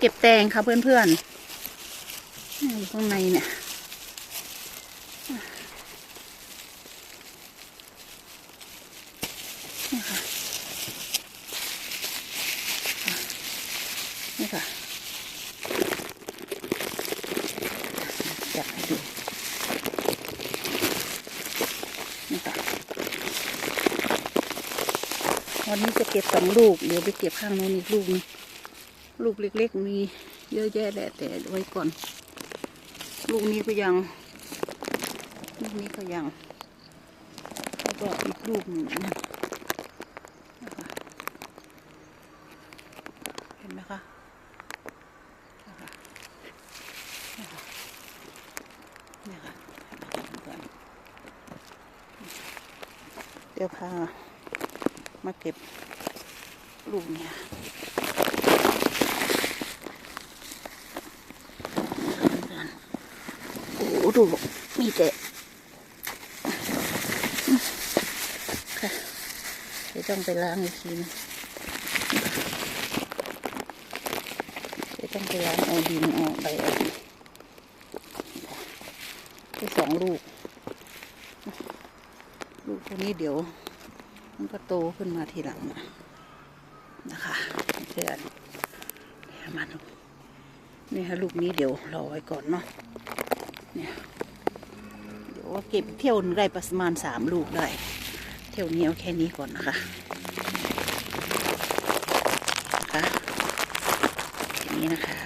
เก็บแตงค่ะเพื่อนๆอยู่ข้างในเนี่ยนี่ค่ะ นี่ค่ะอยากให้ดูนี่ค่ะ วันนี้จะเก็บสองลูก เดี๋ยวไปเก็บข้างโน้นอีกลูกนึง ลูกเล็ก ๆ มีเยอะแยะแหละแต่ไว้ก่อน ลูกนี้ก็ยัง ลูกนี้ก็ยังแล้วก็อีกลูกหนึ่งนะเห็นไหมคะเนี่ยค่ะเดี๋ยวพามาเก็บลูกเนี่ยโอ้โห ดูมีแต่ค่ะเดี๋ยวต้องไปล้างอีกทีนึงเดี๋ยวต้องไปล้างเอาดินออกใบออกไปสองลูก ลูกตัวนี้เดี๋ยว มันก็โตขึ้นมาทีหลังนะนะคะเพื่อนเนี่ยมาดูนี่ฮะลูกนี้เดี๋ยวรอไว้ก่อนเนาะ เนี่ยเดี๋ยวว่าเก็บเที่ยวได้ประมาณสามลูกได้ เที่ยวนี้เอาแค่นี้ก่อนนะคะนะคะแค่นี้นะคะ